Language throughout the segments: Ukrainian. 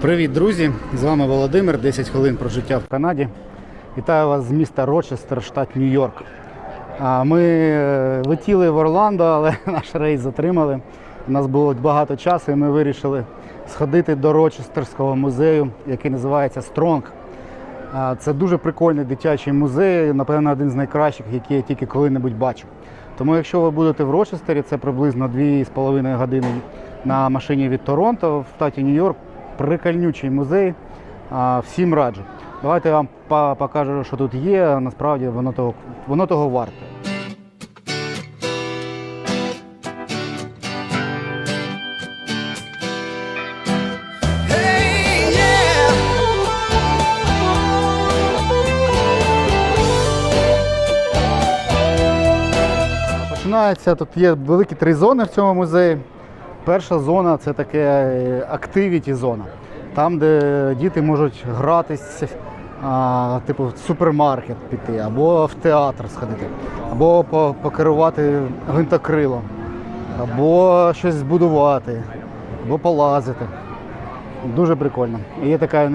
Привіт, друзі! З вами Володимир. 10 хвилин про життя в Канаді. Вітаю вас з міста Рочестер, штат Нью-Йорк. Ми е, летіли в Орландо, але наш рейс затримали. У нас було багато часу, і ми вирішили сходити до Рочестерського музею, який називається Стронг. Це дуже прикольний дитячий музей, напевно, один з найкращих, який я тільки коли-небудь бачив. Тому, якщо ви будете в Рочестері, це приблизно 2,5 години на машині від Торонто в штаті Нью-Йорк. Прикольнючий музей. Всім раджу. Давайте я вам по- покажу, що тут є. Насправді воно того, воно того варте. Починається, тут є великі три зони в цьому музеї. Перша зона це таке активіті зона. Там, де діти можуть гратись, а, типу в супермаркет піти, або в театр сходити, або покерувати гвинтокрилом, або щось збудувати, або полазити. Дуже прикольно. І є така е,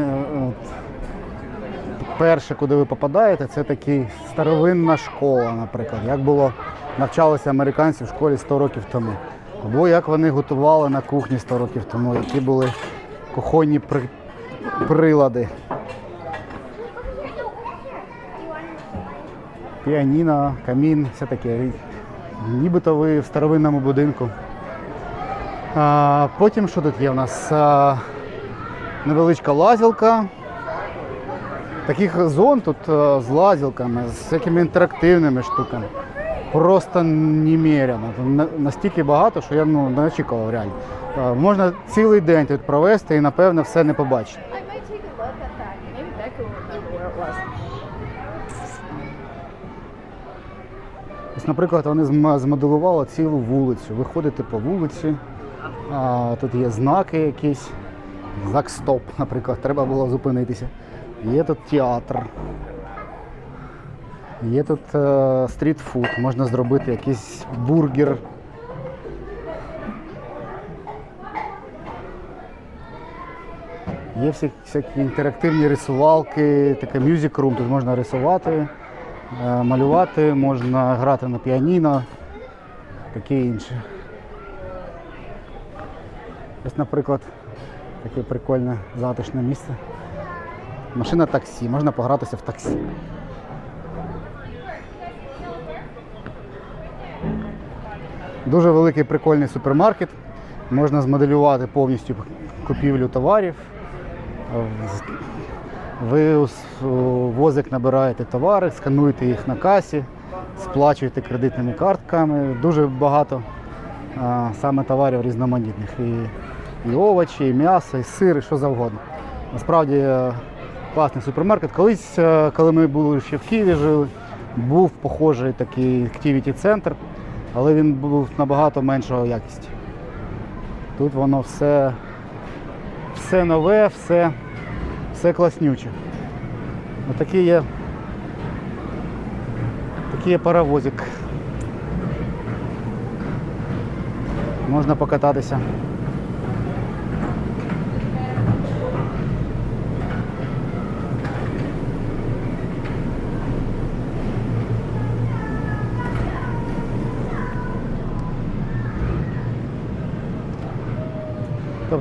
перше, куди ви попадаєте, це такий старовинна школа, наприклад, як було навчалися американці в школі 100 років тому. Або як вони готували на кухні 100 років тому, які були кухонні при... прилади. Піаніно, камін, все таке. Нібито ви в старовинному будинку. А, потім що тут є у нас? А, невеличка лазілка. Таких зон тут з лазілками, з всякими інтерактивними штуками. Просто немерено. Там Настільки багато, що я ну, не очікував реально. Можна цілий день тут провести і, напевно, все не побачити. Ось, наприклад, вони зм- змоделювали цілу вулицю. Ви ходите по вулиці, а, тут є знаки якісь. Знак стоп, наприклад, треба було зупинитися. Є тут театр. Є тут е, стрітфуд, можна зробити якийсь бургер. Є всі, всякі інтерактивні рисувалки, таке music room, тут можна рисувати, е, малювати, можна грати на піаніно, таке інше. Ось, наприклад, таке прикольне затишне місце. Машина таксі, можна погратися в таксі. Дуже великий прикольний супермаркет. Можна змоделювати повністю купівлю товарів. Ви у возик набираєте товари, скануєте їх на касі, сплачуєте кредитними картками. Дуже багато а, саме товарів різноманітних. І, і овочі, і м'ясо, і сир, і що завгодно. Насправді е, класний супермаркет. Колись, е, коли ми були ще в Києві жили, був похожий такий activity центр, але він був набагато меншого якості. Тут воно все, все нове, все, все класнюче. Отакий є, такий є паровозик. Можна покататися.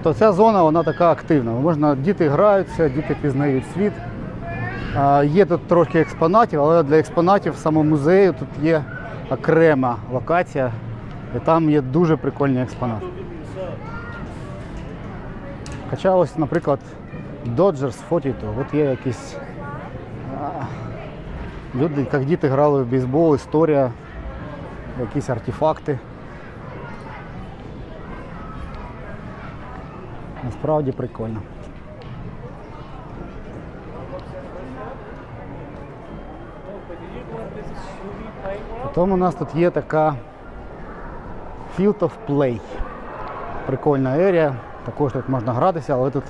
Тобто ця зона вона така активна. Можна, діти граються, діти пізнають світ. Є тут трохи експонатів, але для експонатів в самому музею тут є окрема локація, і там є дуже прикольні експонати. Хоча ось, наприклад, Dodgers 42, от є якісь люди, як діти грали в бейсбол, історія, якісь артефакти. Насправді прикольно. Потім у нас тут є така Field of Play. Прикольна ерія. Також тут можна гратися, але тут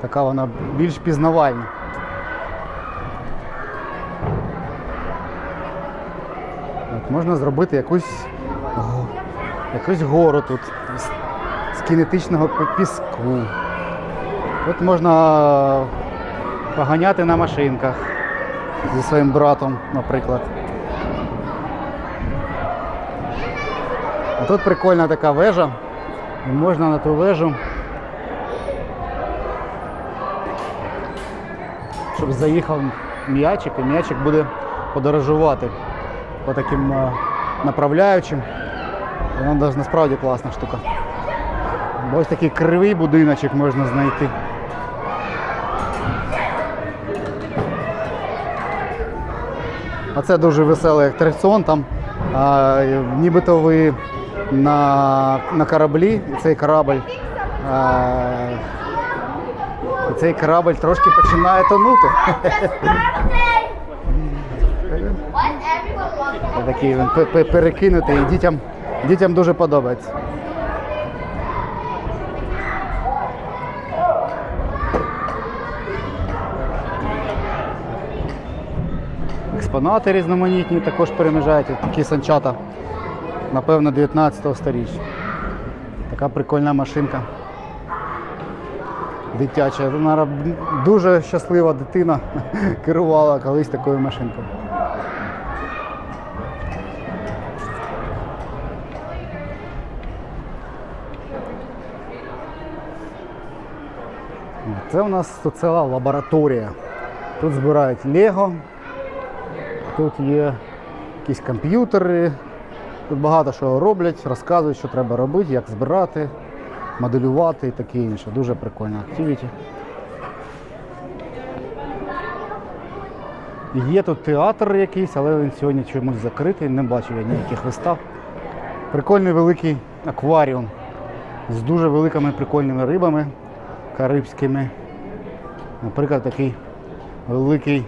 така вона більш пізнавальна. От, можна зробити якусь, якусь гору тут кінетичного піску. Тут можна поганяти на машинках зі своїм братом, наприклад. А тут прикольна така вежа. І можна на ту вежу, щоб заїхав м'ячик, і м'ячик буде подорожувати по таким е, направляючим. Воно насправді класна штука. Бо ось такий кривий будиночок можна знайти. А це дуже веселий атракціон. Там а, нібито ви на, на кораблі, і цей корабль. А, і цей корабль трошки починає тонути. Такий він пе- пе- перекинутий, і дітям, дітям дуже подобається. Експонати різноманітні також переміжають, такі санчата, напевно, 19 сторіччя. Така прикольна машинка. Дитяча. Вона дуже щаслива дитина керувала колись такою машинкою. Це у нас тут ціла лабораторія. Тут збирають Лего, тут є якісь комп'ютери, тут багато що роблять, розказують, що треба робити, як збирати, моделювати і таке інше. Дуже прикольна активіті. Є тут театр якийсь, але він сьогодні чомусь закритий, не бачу я ніяких вистав. Прикольний великий акваріум з дуже великими прикольними рибами карибськими. Наприклад, такий великий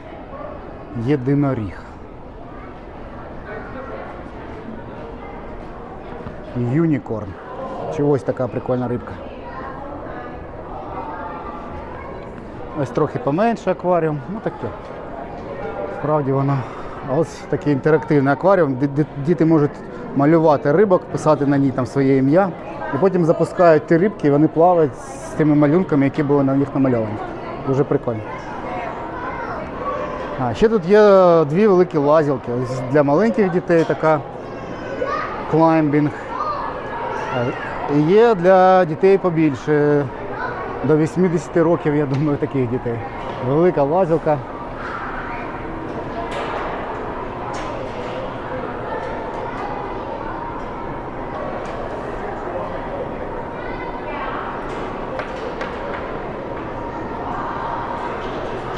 єдиноріг. Юнікорн. Чи ось така прикольна рибка. Ось трохи поменше акваріум, ну таке. Справді воно. Ось такий інтерактивний акваріум, діти можуть малювати рибок, писати на ній там своє ім'я, і потім запускають ті рибки, і вони плавають з тими малюнками, які були на них намальовані. Дуже прикольно. А, ще тут є дві великі лазілки. Ось для маленьких дітей така клаймбінг. Є для дітей побільше. До 80 років, я думаю, таких дітей. Велика лазілка.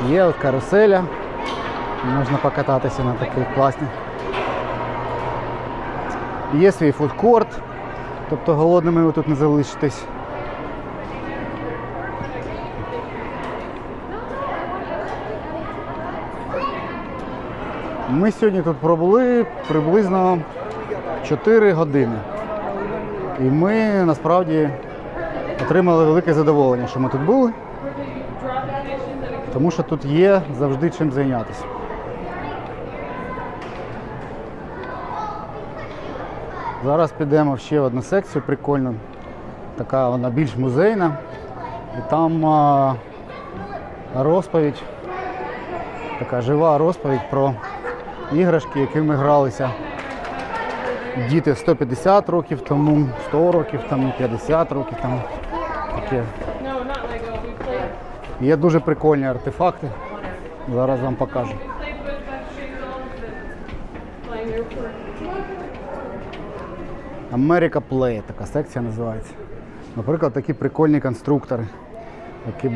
Є каруселя. Можна покататися на такій класній. Є свій фудкорт, тобто голодними ви тут не залишитесь. Ми сьогодні тут пробули приблизно 4 години. І ми насправді отримали велике задоволення, що ми тут були. Тому що тут є завжди чим зайнятися. Зараз підемо в ще одну секцію прикольну. Така вона більш музейна. І там а, розповідь, така жива розповідь про іграшки, якими гралися діти 150 років тому, 100 років тому, 50 років тому. Таке. Є дуже прикольні артефакти. Зараз вам покажу. America Play, така секція називається. Наприклад, такі прикольні конструктори. Які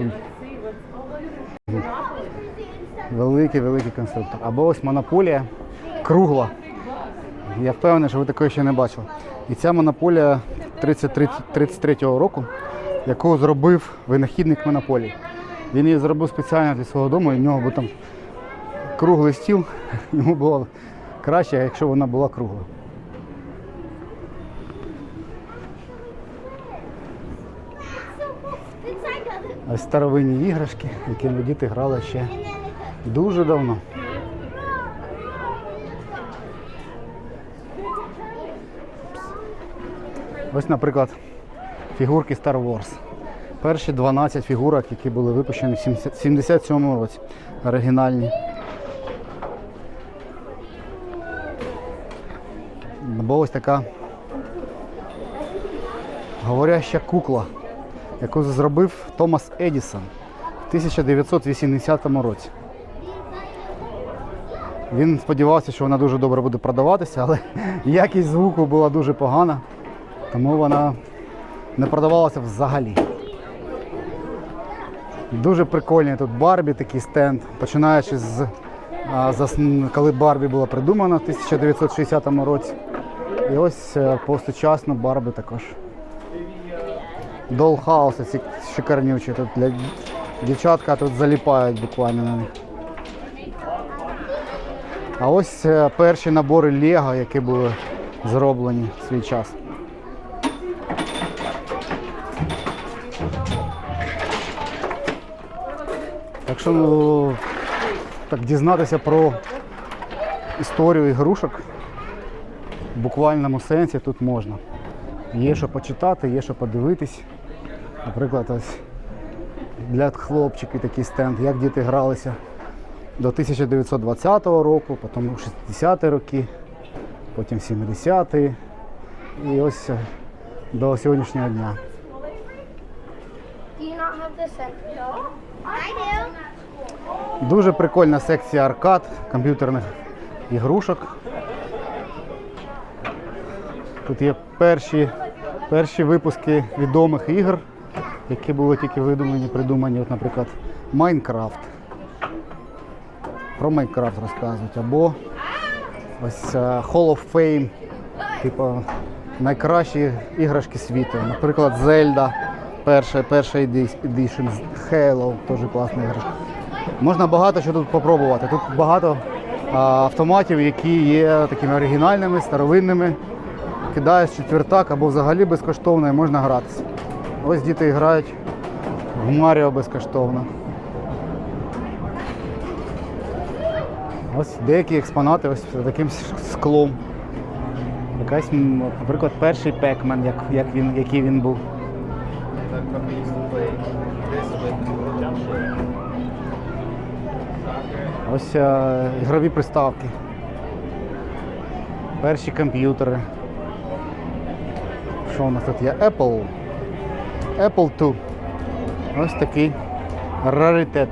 великий, великий конструктор. Або ось монополія кругла. Я впевнений, що ви такої ще не бачили. І ця монополія 33 33-го року, яку зробив винахідник монополії. Він її зробив спеціально для свого дому, і в нього був там круглий стіл. Йому було краще, якщо вона була кругла. Ось старовинні іграшки, якими діти грали ще дуже давно. Ось, наприклад, фігурки Star Wars. Перші 12 фігурок, які були випущені в 70 77 році. Оригінальні. Або ось така говоряща кукла, яку зробив Томас Едісон в 1980 році. Він сподівався, що вона дуже добре буде продаватися, але якість звуку була дуже погана, тому вона не продавалася взагалі. Дуже прикольний тут Барбі, такий стенд, починаючи з коли Барбі була придумана в 1960 році. І ось е, повсучасно Барбі також. Долхауси ці шикарнючі. Тут для дівчатка тут заліпають буквально на них. А ось е, перші набори Лего, які були зроблені в свій час. Так що ну, так дізнатися про історію ігрушок в буквальному сенсі тут можна. Є що почитати, є що подивитись. Наприклад, ось для хлопчиків такий стенд, як діти гралися до 1920 року, потім 60-ті роки, потім 70-ті і ось е, до сьогоднішнього дня. Дуже прикольна секція аркад, комп'ютерних ігрушок. Тут є перші, перші випуски відомих ігор, які були тільки видумані, придумані, от, наприклад, Майнкрафт. Про Майнкрафт розказують. Або ось е, Hall of Fame, типу найкращі іграшки світу. Наприклад, Zelda, перша, перша едішн, Halo, теж класна іграшка. Можна багато що тут попробувати. Тут багато а, автоматів, які є такими оригінальними, старовинними. Кидаєш четвертак або взагалі безкоштовно і можна гратися. Ось діти грають в Маріо безкоштовно. Ось деякі експонати ось за таким склом. Якась, наприклад, перший пекмен, як, як він, який він був. Ось е, ігрові приставки. Перші комп'ютери. Що у нас тут є? Apple. Apple II. Ось такий раритет.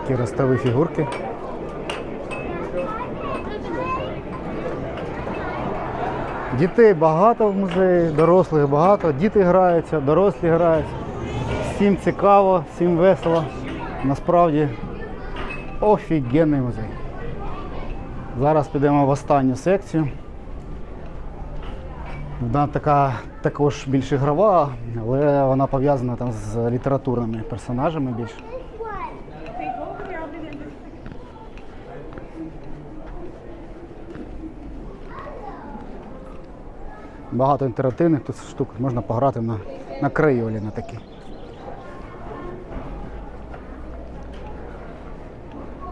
Такі ростові фігурки. Дітей багато в музеї, дорослих багато, діти граються, дорослі граються. Всім цікаво, всім весело. Насправді офігенний музей. Зараз підемо в останню секцію. Вона така також більш ігрова, але вона пов'язана там з літературними персонажами більше. Багато інтерактивних тут штук можна пограти на, на крейолі на такі.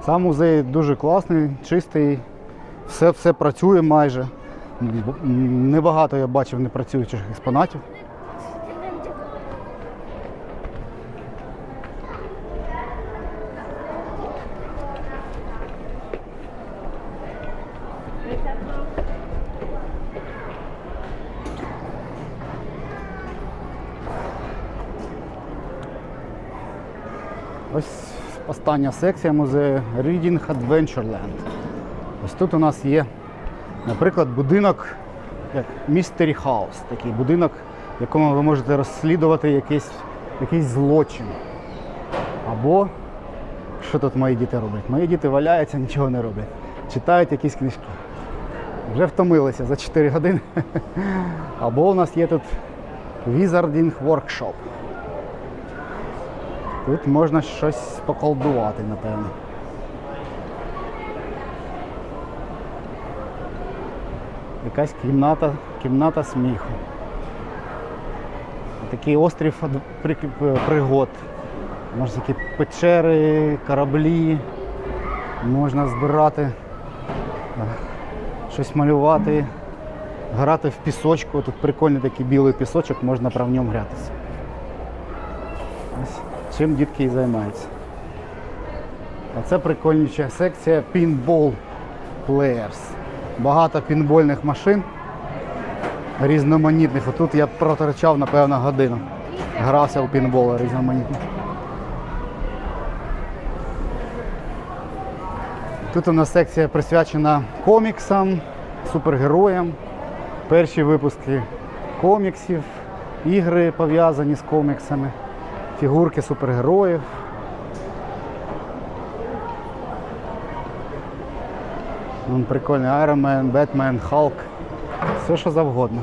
Сам музей дуже класний, чистий, все, все працює майже. Небагато я бачив непрацюючих експонатів. Ось остання секція музею Reading Adventureland. Ось тут у нас є, наприклад, будинок як Mystery House, такий будинок, в якому ви можете розслідувати якийсь, якийсь злочин. Або що тут мої діти роблять? Мої діти валяються, нічого не роблять. Читають якісь книжки. Вже втомилися за 4 години. Або у нас є тут Wizarding Workshop. Тут можна щось поколдувати, напевно. Якась кімната, кімната сміху. Такий острів пригод. Можна такі печери, кораблі, можна збирати, е, щось малювати, грати в пісочку. Тут прикольний такий білий пісочок, можна прямо в ньому гратися. Чим дітки і займаються. А це прикольніча секція Pinball Players. Багато пінбольних машин різноманітних. Отут я проторчав, напевно, годину. Грався у пінболи різноманітні. Тут у нас секція присвячена коміксам, супергероям. Перші випуски коміксів, ігри пов'язані з коміксами, фігурки супергероїв. Вон прикольний Iron Man, Hulk. Все що завгодно.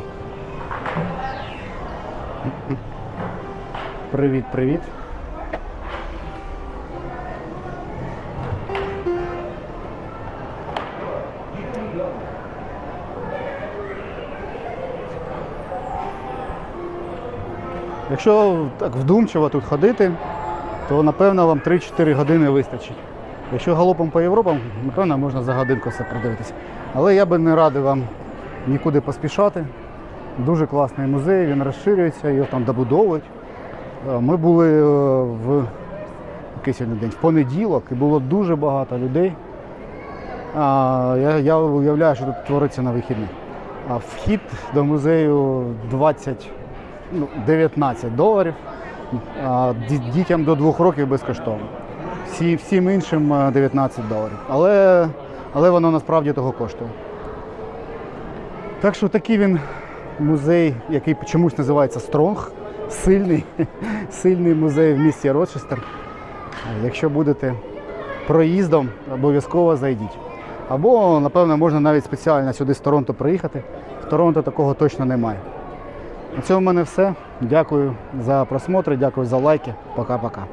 Привіт, Якщо так вдумчиво тут ходити, то напевно вам 3-4 години вистачить. Якщо галопом по Європам, напевно, можна за годинку все продивитися. Але я би не радив вам нікуди поспішати. Дуже класний музей, він розширюється, його там добудовують. Е, Ми були е, в який сьогодні день? В понеділок і було дуже багато людей. Я, я уявляю, що тут твориться на вихідних. А вхід до музею 20, ну, 19 доларів. Дітям до 2 років безкоштовно. Всі, всім іншим е, 19 доларів. Але, але воно насправді того коштує. Так що такий він музей, який чомусь називається Стронг. Сильний, сильний музей в місті Рочестер. Якщо будете проїздом, обов'язково зайдіть. Або, напевно, можна навіть спеціально сюди з Торонто приїхати. В Торонто такого точно немає. На цьому в мене все. Дякую за просмотр, дякую за лайки. Пока-пока.